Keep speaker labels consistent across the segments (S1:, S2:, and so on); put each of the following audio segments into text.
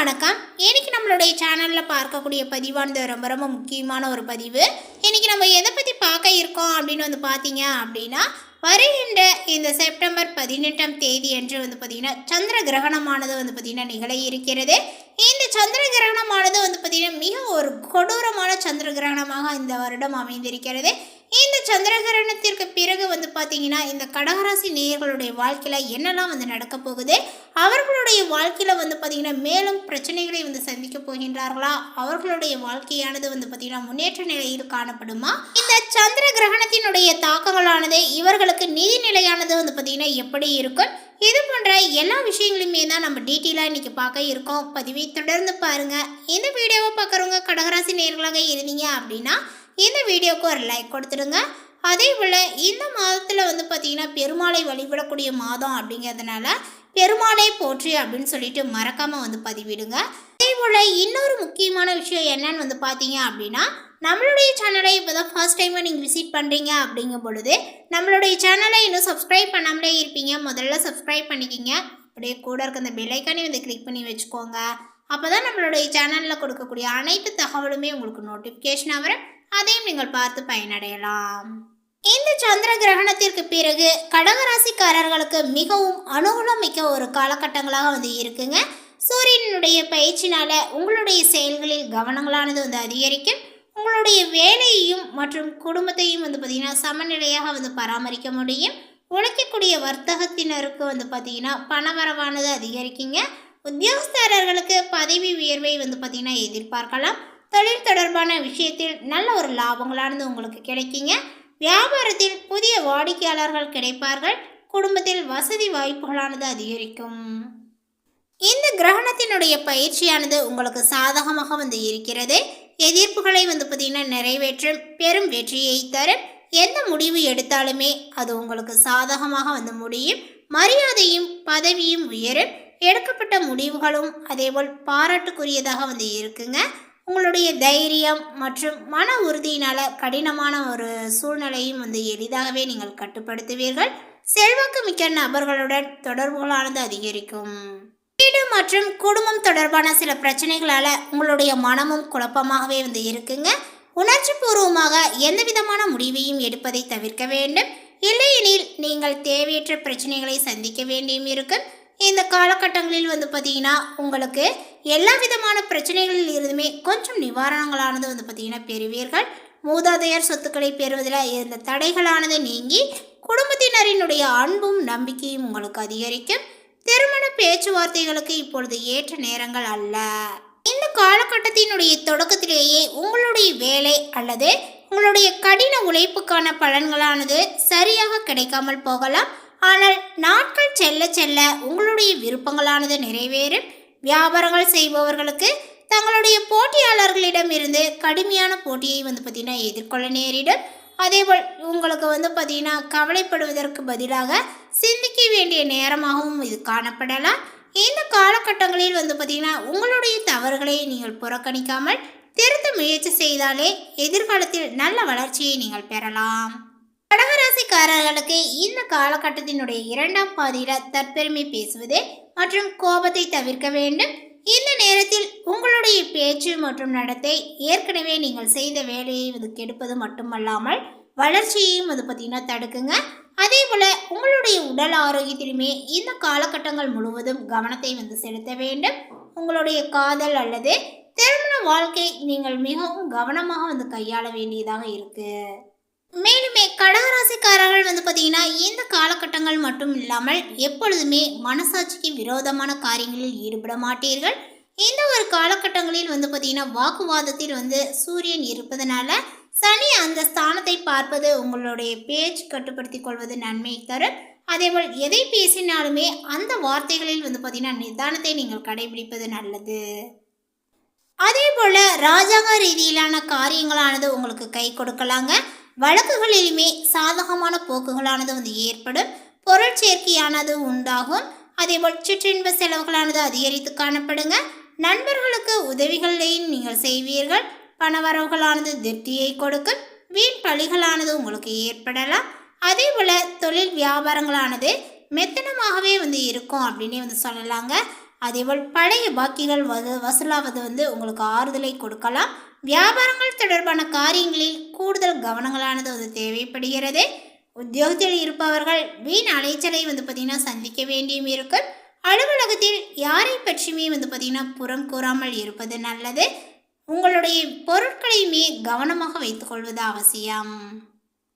S1: வணக்கம். இன்னைக்கு நம்மளுடைய சேனலில் பார்க்கக்கூடிய பதிவானது ரொம்ப ரொம்ப முக்கியமான ஒரு பதிவு. இன்றைக்கி நம்ம எதை பற்றி பார்க்க இருக்கோம் அப்படின்னு வந்து பார்த்தீங்க அப்படின்னா வருகின்ற இந்த செப்டம்பர் பதினெட்டாம் தேதி என்று வந்து பார்த்திங்கன்னா சந்திர கிரகணமானது வந்து பார்த்தீங்கன்னா நிகழ இருக்கிறது. இந்த சந்திர கிரகணமானது வந்து பார்த்திங்கன்னா மிக ஒரு கொடூரமான சந்திர கிரகணமாக இந்த வருடம் அமைந்திருக்கிறது. இந்த சந்திர கிரகணத்திற்கு பிறகு வந்து பார்த்தீங்கன்னா இந்த கடகராசி நேயர்களுடைய வாழ்க்கையில் என்னெல்லாம் வந்து நடக்க போகுது? அவர்களுடைய வாழ்க்கையில் வந்து பார்த்தீங்கன்னா மேலும் பிரச்சனைகளை வந்து சந்திக்க போகின்றார்களா? அவர்களுடைய வாழ்க்கையானது வந்து பார்த்தீங்கன்னா முன்னேற்ற நிலையில் காணப்படுமா? இந்த சந்திர கிரகணத்தினுடைய தாக்கங்களானது இவர்களுக்கு நிதி நிலையானது வந்து பார்த்தீங்கன்னா எப்படி இருக்கும்? இது போன்ற எல்லா விஷயங்களையுமே தான் நம்ம டீட்டெயிலாக இன்னைக்கு பார்க்க இருக்கோம். பதிவை தொடர்ந்து பாருங்கள் இந்த வீடியோவை பார்க்குறவங்க கடகராசி நேர்களாக இருந்தீங்க அப்படின்னா இந்த வீடியோவுக்கு ஒரு லைக் கொடுத்துடுங்க. அதே போல் இந்த மாதத்தில் வந்து பார்த்திங்கன்னா பெருமாளை வழிபடக்கூடிய மாதம் அப்படிங்கிறதுனால பெருமாளை போற்றி அப்படின்னு சொல்லிட்டு மறக்காமல் வந்து பதிவிடுங்க. அதே போல் இன்னொரு முக்கியமான விஷயம் என்னன்னு வந்து பார்த்தீங்க அப்படின்னா நம்மளுடைய சேனலை இப்போ தான் ஃபர்ஸ்ட் டைமாக நீங்கள் விசிட் பண்ணுறீங்க அப்படிங்கும் பொழுது நம்மளுடைய சேனலை இன்னும் சப்ஸ்கிரைப் பண்ணாமலே இருப்பீங்க. முதல்ல சப்ஸ்கிரைப் பண்ணிக்கிங்க. அப்படியே கூட இருக்க அந்த பெல்லைக்கானே வந்து கிளிக் பண்ணி வச்சுக்கோங்க. அப்போ தான் நம்மளுடைய சேனலில் கொடுக்கக்கூடிய அனைத்து தகவலுமே உங்களுக்கு நோட்டிஃபிகேஷனாக வரும். அதையும் நீங்கள் பார்த்து பயனடையலாம். இந்த சந்திர கிரகணத்திற்கு பிறகு கடகராசிக்காரர்களுக்கு மிகவும் அனுகூலமிக்க ஒரு காலகட்டங்களாக வந்து இருக்குங்க. சூரியனுடைய பயிற்சினால உங்களுடைய செயல்களில் கவனங்களானது வந்து அதிகரிக்கும். உங்களுடைய வேலையையும் மற்றும் குடும்பத்தையும் வந்து பார்த்திங்கன்னா சமநிலையாக வந்து பராமரிக்க முடியும். உழைக்கக்கூடிய வர்த்தகத்தினருக்கு வந்து பார்த்திங்கன்னா பணவரவானது அதிகரிக்குங்க. உத்தியோகஸ்தரர்களுக்கு பதவி உயர்வை வந்து பார்த்திங்கன்னா எதிர்பார்க்கலாம். தொழில் தொடர்பான விஷயத்தில் நல்ல ஒரு லாபங்களானது உங்களுக்கு கிடைக்குங்க. வியாபாரத்தில் புதிய வாடிக்கையாளர்கள் கிடைப்பார்கள். குடும்பத்தில் வசதி வாய்ப்புகளானது அதிகரிக்கும். இந்த கிரகணத்தினுடைய பயிற்சியானது உங்களுக்கு சாதகமாக வந்து இருக்கிறது. எதிர்ப்புகளை வந்து பார்த்தீங்கன்னா நிறைவேற்றும் பெரும் வெற்றியை தரும். எந்த முடிவு எடுத்தாலுமே அது உங்களுக்கு சாதகமாக வந்து முடியும். மரியாதையும் பதவியும் உயரும். எடுக்கப்பட்ட முடிவுகளும் அதேபோல் பாராட்டுக்குரியதாக வந்து இருக்குங்க. உங்களுடைய தைரியம் மற்றும் மன உறுதியினால் கடினமான ஒரு சூழ்நிலையும் வந்து எளிதாகவே நீங்கள் கட்டுப்படுத்துவீர்கள். செல்வாக்கு மிக்க நபர்களுடன் தொடர்புகளானது அதிகரிக்கும். வீடு மற்றும் குடும்பம் தொடர்பான சில பிரச்சனைகளால் உங்களுடைய மனமும் குழப்பமாகவே வந்து இருக்குங்க. உணர்ச்சி பூர்வமாக எந்த விதமான முடிவையும் எடுப்பதை தவிர்க்க வேண்டும். இல்லையெனில் நீங்கள் தேவையற்ற பிரச்சனைகளை சந்திக்க வேண்டியும் இருக்கும். இந்த காலகட்டங்களில் வந்து பார்த்தீங்கன்னா உங்களுக்கு எல்லா விதமான பிரச்சனைகளில் இருந்துமே கொஞ்சம் நிவாரணங்களானது வந்து பார்த்தீங்கன்னா பெறுவீர்கள். மூதாதையர் சொத்துக்களை பெறுவதில் இருந்த தடைகளானது நீங்கி குடும்பத்தினரினுடைய அன்பும் நம்பிக்கையும் உங்களுக்கு அதிகரிக்கும். திருமண பேச்சுவார்த்தைகளுக்கு இப்பொழுது ஏற்ற நேரங்கள் அல்ல. இந்த காலகட்டத்தினுடைய தொடக்கத்திலேயே உங்களுடைய வேலை அல்லது உங்களுடைய கடின உழைப்புக்கான பலன்களானது சரியாக கிடைக்காமல் போகலாம். ஆனால் நாட்கள் செல்ல செல்ல உங்களுடைய விருப்பங்களானது நிறைவேறும். வியாபாரங்கள் செய்பவர்களுக்கு தங்களுடைய போட்டியாளர்களிடம் இருந்து கடுமையான போட்டியை வந்து பார்த்திங்கன்னா எதிர்கொள்ள நேரிடும். அதேபோல் உங்களுக்கு வந்து பார்த்திங்கன்னா கவலைப்படுவதற்கு பதிலாக சிந்திக்க வேண்டிய நேரமாகவும் இது காணப்படலாம். இந்த காலகட்டங்களில் வந்து பார்த்திங்கன்னா உங்களுடைய தவறுகளை நீங்கள் புறக்கணிக்காமல் திருத்த முயற்சி செய்தாலே எதிர்காலத்தில் நல்ல வளர்ச்சியை நீங்கள் பெறலாம். கடகராசிக்காரர்களுக்கு இந்த காலகட்டத்தினுடைய இரண்டாம் பாதியில் தற்பெருமை பேசுவது மற்றும் கோபத்தை தவிர்க்க வேண்டும். இந்த நேரத்தில் உங்களுடைய பேச்சு மற்றும் நடத்தை ஏற்கனவே நீங்கள் செய்த வேலையை இது கெடுப்பது மட்டுமல்லாமல் வளர்ச்சியையும் அது பார்த்தீங்கன்னா தடுக்குங்க. அதே போல் உங்களுடைய உடல் ஆரோக்கியத்திலுமே இந்த காலகட்டங்கள் முழுவதும் கவனத்தை வந்து செலுத்த வேண்டும். உங்களுடைய காதல் அல்லது திருமண வாழ்க்கை நீங்கள் மிகவும் கவனமாக வந்து கையாள வேண்டியதாக இருக்குது மேலுமே கடகராசிக்காரர்கள் வந்து பார்த்தீங்கன்னா இந்த காலகட்டங்கள் மட்டும் இல்லாமல் எப்பொழுதுமே மனசாட்சிக்கு விரோதமான காரியங்களில் ஈடுபட மாட்டீர்கள். இந்த ஒரு காலகட்டங்களில் வந்து பார்த்தீங்கன்னா வாக்குவாதத்தில் வந்து சூரியன் இருப்பதனால சனி அந்த ஸ்தானத்தை பார்ப்பது உங்களுடைய பேச்சு கட்டுப்படுத்தி கொள்வது நன்மை தரும். அதேபோல் எதை பேசினாலுமே அந்த வார்த்தைகளில் வந்து பார்த்தீங்கன்னா நிதானத்தை நீங்கள் கடைபிடிப்பது நல்லது. அதே போல் ராஜாங்க ரீதியிலான காரியங்களானது உங்களுக்கு கை கொடுக்கலாங்க. வழக்குகளிலுமே சாதகமான போக்குகளானது வந்து ஏற்படும். பொருள் சேர்க்கையானது உண்டாகும். அதேபோல் சிற்றின்ப செலவுகளானது அதிகரித்து காணப்படுங்க. நண்பர்களுக்கு உதவிகளையும் நீங்கள் செய்வீர்கள். பணவரவுகளானது திருப்தியை கொடுக்கும். வீண் பழிகளானது உங்களுக்கு ஏற்படலாம். அதே போல் தொழில் வியாபாரங்களானது மெத்தனமாகவே வந்து இருக்கும் அப்படின்னே வந்து சொல்லலாங்க. அதேபோல் பழைய பாக்கிகள் வது வசூலாவது வந்து உங்களுக்கு ஆறுதலை கொடுக்கலாம். வியாபாரங்கள் தொடர்பான காரியங்களில் கூடுதல் கவனங்களானது வந்து தேவைப்படுகிறது. உத்தியோகத்தில் இருப்பவர்கள் வீண் அலைச்சலை வந்து பார்த்திங்கன்னா சந்திக்க வேண்டியும் இருக்கும். அலுவலகத்தில் யாரை பற்றியுமே வந்து பார்த்திங்கன்னா புறம் கூறாமல் இருப்பது நல்லது. உங்களுடைய பொருட்களையுமே கவனமாக வைத்துக்கொள்வது அவசியம்.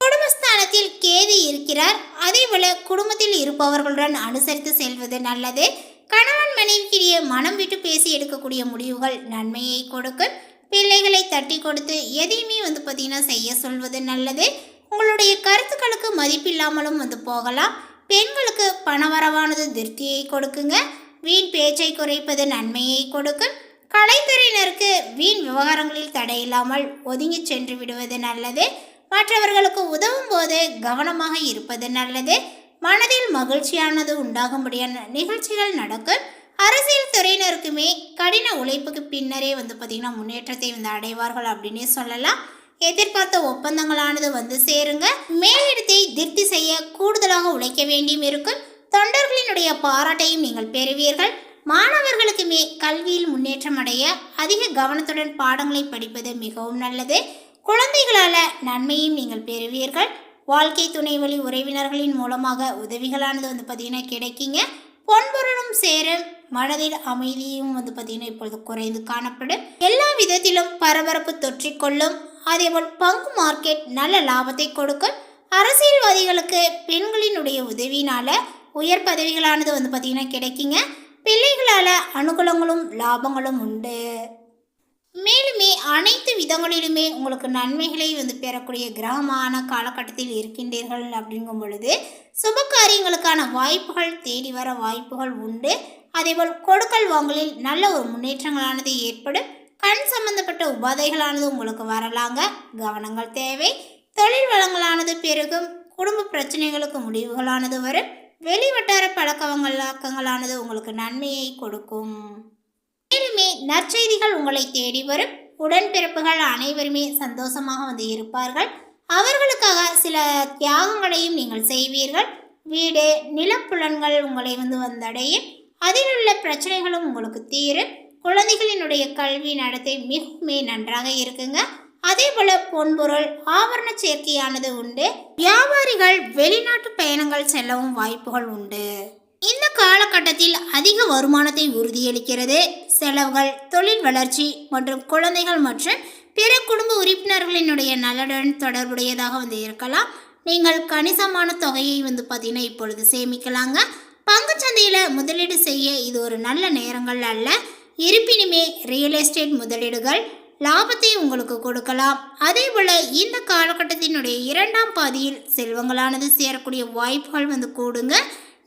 S1: குடும்பஸ்தானத்தில் கேது இருக்கிறார். அதேபோல குடும்பத்தில் இருப்பவர்களுடன் அனுசரித்து செல்வது நல்லது. கணவன் மனைவிக்கிடையே மனம் விட்டு பேசி எடுக்கக்கூடிய முடிவுகள் நன்மையை கொடுக்கும். பிள்ளைகளை தட்டி கொடுத்து எதையுமே வந்து பார்த்தீங்கன்னா செய்ய சொல்வது நல்லது. உங்களுடைய கருத்துக்களுக்கு மதிப்பில்லாமலும் வந்து போகலாம். பெண்களுக்கு பணவரவானது திருப்தியை கொடுக்குங்க. வீண் பேச்சை குறைப்பது நன்மையை கொடுக்கும். கலைத்துறையினருக்கு வீண் விவகாரங்களில் தடையில்லாமல் ஒதுங்கி சென்று விடுவது நல்லது. மற்றவர்களுக்கு உதவும் போது கவனமாக இருப்பது நல்லது. மனதில் மகிழ்ச்சியானது உண்டாகும்படியான நிகழ்ச்சிகள் நடக்கும் அரசியல் துறையினருக்குமே கடின உழைப்புக்கு பின்னரே வந்து பார்த்திங்கன்னா முன்னேற்றத்தை வந்து அடைவார்கள் அப்படின்னே சொல்லலாம். எதிர்பார்த்த ஒப்பந்தங்களானது வந்து சேருங்க. மேலிடத்தை திருப்தி செய்ய கூடுதலாக உழைக்க வேண்டியும் இருக்கும். தொண்டர்களினுடைய பாராட்டையும் நீங்கள் பெறுவீர்கள். மாணவர்களுக்குமே கல்வியில் முன்னேற்றம் அடைய அதிக கவனத்துடன் பாடங்களை படிப்பது மிகவும் நல்லது. குழந்தைகளால் நன்மையும் நீங்கள் பெறுவீர்கள். வாழ்க்கை துணை வழி உறவினர்களின் மூலமாக உதவிகளானது வந்து பார்த்திங்கன்னா கிடைக்குங்க. பொன்பொருளும் சேரும் மனதில் அமைதியும் வந்து பார்த்திங்கன்னா இப்பொழுது குறைந்து காணப்படும். எல்லா விதத்திலும் பரபரப்பு தொற்றிக்கொள்ளும். அதேபோல் பங்கு மார்க்கெட் நல்ல லாபத்தை கொடுக்கும். அரசியல்வாதிகளுக்கு பெண்களினுடைய உதவினால உயர் பதவிகளானது வந்து பார்த்திங்கன்னா கிடைக்குங்க. பிள்ளைகளால் அனுகூலங்களும் லாபங்களும் உண்டு. மேலுமே அனைத்து விதங்களிலுமே உங்களுக்கு நன்மைகளை வந்து பெறக்கூடிய கிரகமான காலகட்டத்தில் இருக்கின்றீர்கள் அப்படிங்கும் பொழுது சுப காரியங்களுக்கான வாய்ப்புகள் தேடி வர வாய்ப்புகள் உண்டு. அதேபோல் கொடுக்கல் வாங்கலில் நல்ல ஒரு முன்னேற்றங்களானது ஏற்படும். கண் சம்பந்தப்பட்ட உபாதைகளானது உங்களுக்கு வரலாங்க. கவனங்கள் தேவை. தொழில் வளங்களானது பெருகும். குடும்ப பிரச்சனைகளுக்கு முடிவுகளானது வரும். வெளிவட்டார பழக்க வழக்கங்களானது உங்களுக்கு நன்மையை கொடுக்கும். மேலுமே நற்செய்திகள் உங்களை தேடி வரும். உடன்பிறப்புகள் அனைவருமே சந்தோஷமாக வந்து இருப்பார்கள். அவர்களுக்காக சில தியாகங்களையும் நீங்கள் செய்வீர்கள். வீடு நிலப்புலன்கள் உங்களை வந்து வந்தடையும். அதில் உள்ள பிரச்சனைகளும் உங்களுக்கு தீரும். குழந்தைகளினுடைய கல்வி நடத்தை மிகவுமே நன்றாக இருக்குங்க. அதே போல பொன்பொருள் ஆபரண சேர்க்கையானது உண்டு. வியாபாரிகள் வெளிநாட்டு பயணங்கள் செல்லவும் வாய்ப்புகள் உண்டு. இந்த காலகட்டத்தில் அதிக வருமானத்தை உறுதியளிக்கிறது. செலவுகள் தொழில் வளர்ச்சி மற்றும் குழந்தைகள் மற்றும் பிற குடும்ப உறுப்பினர்களினுடைய நலனுடன் தொடர்புடையதாக வந்து இருக்கலாம். நீங்கள் கணிசமான தொகையை வந்து பார்த்தீங்கன்னா இப்பொழுது சேமிக்கலாங்க. பங்குச்சந்தையில் முதலீடு செய்ய இது ஒரு நல்ல நேரங்கள் அல்ல. இருப்பினுமே ரியல் எஸ்டேட் முதலீடுகள் லாபத்தை உங்களுக்கு கொடுக்கலாம். அதே போல் இந்த காலகட்டத்தினுடைய இரண்டாம் பாதியில் செல்வங்களானது சேரக்கூடிய வாய்ப்புகள் வந்து கூடுங்க.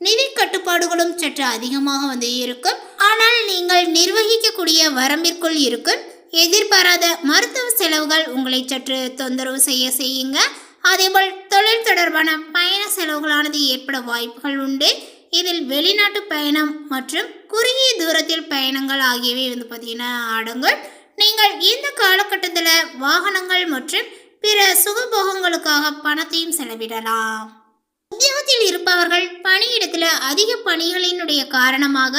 S1: நிதி கட்டுப்பாடுகளும் சற்று அதிகமாக வந்து இருக்கும். ஆனால் நீங்கள் நிர்வகிக்கக்கூடிய வரம்பிற்குள் இருக்கும். எதிர்பாராத மருத்துவ செலவுகள் உங்களை சற்று தொந்தரவு செய்ய செய்யுங்க. அதேபோல் தொழில் தொடர்பான பயண செலவுகளானது ஏற்பட வாய்ப்புகள் உண்டு. இதில் வெளிநாட்டு பயணம் மற்றும் குறுகிய தூரத்தில் பயணங்கள் ஆகியவை வந்து பார்த்தீங்கன்னா அடங்கும் நீங்கள் இந்த காலகட்டத்தில் வாகனங்கள் மற்றும் பிற சுகபோகங்களுக்காக பணத்தையும் செலவிடலாம். இருப்பவர்கள் பணியிடத்தில் அதிக பணிகளினுடைய காரணமாக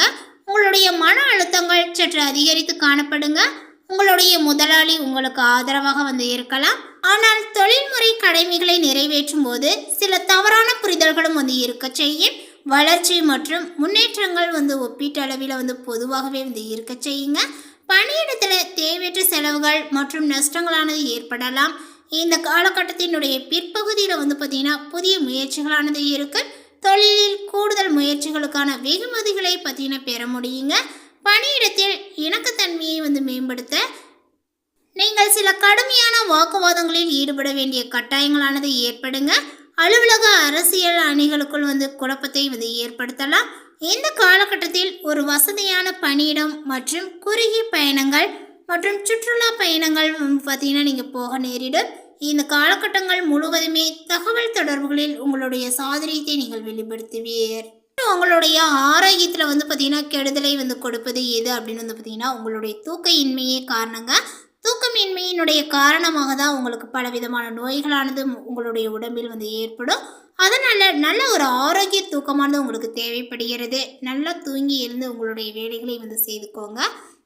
S1: உங்களுடைய மன அழுத்தங்கள் சற்று அதிகரித்து காணப்படுங்க. உங்களுடைய முதலாளி உங்களுக்கு ஆதரவாக வந்து இருக்கலாம். ஆனால் தொழில்முறை கடமைகளை நிறைவேற்றும் போது சில தவறான புரிதல்களும் வந்து இருக்க செய்யும். வளர்ச்சி மற்றும் முன்னேற்றங்கள் வந்து ஒப்பீட்டளவில் வந்து பொதுவாகவே வந்து இருக்க செய்யுங்க. பணியிடத்தில் தேவையற்ற செலவுகள் மற்றும் நஷ்டங்களானது ஏற்படலாம். இந்த காலகட்டத்தினுடைய பிற்பகுதியில் வந்து பார்த்திங்கன்னா புதிய முயற்சிகளானது இருக்கு. தொழிலில் கூடுதல் முயற்சிகளுக்கான வெகுமதிகளை பார்த்தீங்கன்னா பெற முடியுங்க. பணியிடத்தில் இணக்கத்தன்மையை வந்து மேம்படுத்த நீங்கள் சில கடுமையான வாக்குவாதங்களில் ஈடுபட வேண்டிய கட்டாயங்களானது ஏற்படுங்க. அலுவலக அரசியல் அணிகளுக்குள் வந்து குழப்பத்தை வந்து ஏற்படுத்தலாம். இந்த காலகட்டத்தில் ஒரு வசதியான பணியிடம் மற்றும் குறுகிய பயணங்கள் மற்றும் சுற்றுலா பயணங்கள் பார்த்தீங்கன்னா நீங்கள் போக நேரிடும். இந்த காலகட்டங்கள் முழுவதுமே தகவல் தொடர்புகளில் உங்களுடைய சாதனையத்தை நீங்கள் வெளிப்படுத்துவீர். உங்களுடைய ஆரோக்கியத்தில் வந்து பார்த்தீங்கன்னா கெடுதலை வந்து கொடுப்பது எது அப்படின்னு வந்து பார்த்தீங்கன்னா உங்களுடைய தூக்க இன்மையே காரணங்க. தூக்கமின்மையினுடைய காரணமாக தான் உங்களுக்கு பல விதமான நோய்களானது உங்களுடைய உடம்பில் வந்து ஏற்படும். அதனால் நல்ல ஒரு ஆரோக்கிய தூக்கமானது உங்களுக்கு தேவைப்படுகிறது. நல்லா தூங்கி எழுந்து உங்களுடைய வேலைகளை வந்து செய்துக்கோங்க.